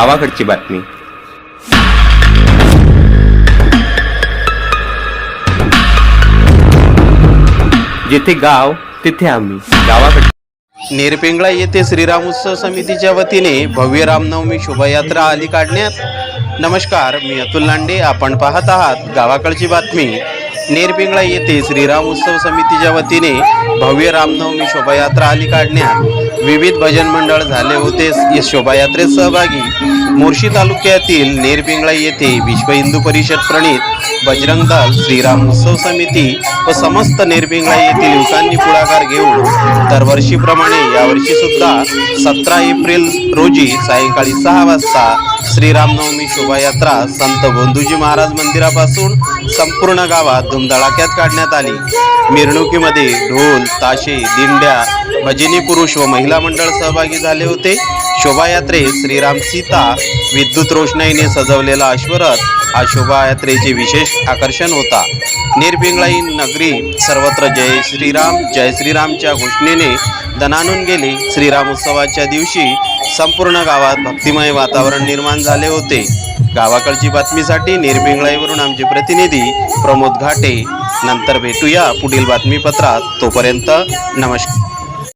गावाकडची बातमी. जिथे गाव तिथे आम्ही. गावाकडे नेरपिंगळा येथे श्रीराम उत्सव समितीच्या वतीने भव्य रामनवमी शोभायात्रा आली काढण्यात. नमस्कार मी अतुल लांडे. आपण पाहत आहात गावाकडची बातमी. नेरपिंगळा येथे श्रीराम उत्सव समितीच्या वतीने भव्य रामनवमी शोभायात्रा आली काढण्यात विविध भजन मंडळ झाले होते. या शोभायात्रेत सहभागी मोर्शी तालुक्यातील नेरपिंगळा येथे विश्व हिंदू परिषद प्रणित बजरंग दल श्रीराम उत्सव समिती व समस्त नेरपिंगळा येथील युवकांनी पुढाकार घेऊन दरवर्षीप्रमाणे यावर्षी सुद्धा सतरा एप्रिल रोजी सायंकाळी सहा वाजता श्रीरामनवमी शोभायात्रा संत गोंदूजी महाराज मंदिरापासून संपूर्ण गावात धुमधडाक्यात काढण्यात आली. मिरवणुकीमध्ये ढोल ताशे दिंड्या भजनी पुरुष व महिला मंडळ सहभागी झाले होते. शोभायात्रेत श्रीराम सीता विद्युत रोषणाईने सजवलेला अश्वरथ हा शोभायात्रेचे विशेष आकर्षण होता. निरपिंगळाई नगरी सर्वत्र जय श्रीराम जय श्रीरामच्या घोषणेने दणानून गेले. श्रीराम उत्सवाच्या दिवशी संपूर्ण गावात भक्तिमय वातावरण निर्माण झाले होते. गावाकडची बातमीसाठी निरपिंगळाईवरून आमचे प्रतिनिधी प्रमोद घाटे. नंतर भेटूया पुढील बातमीपत्रात. तोपर्यंत नमस्कार.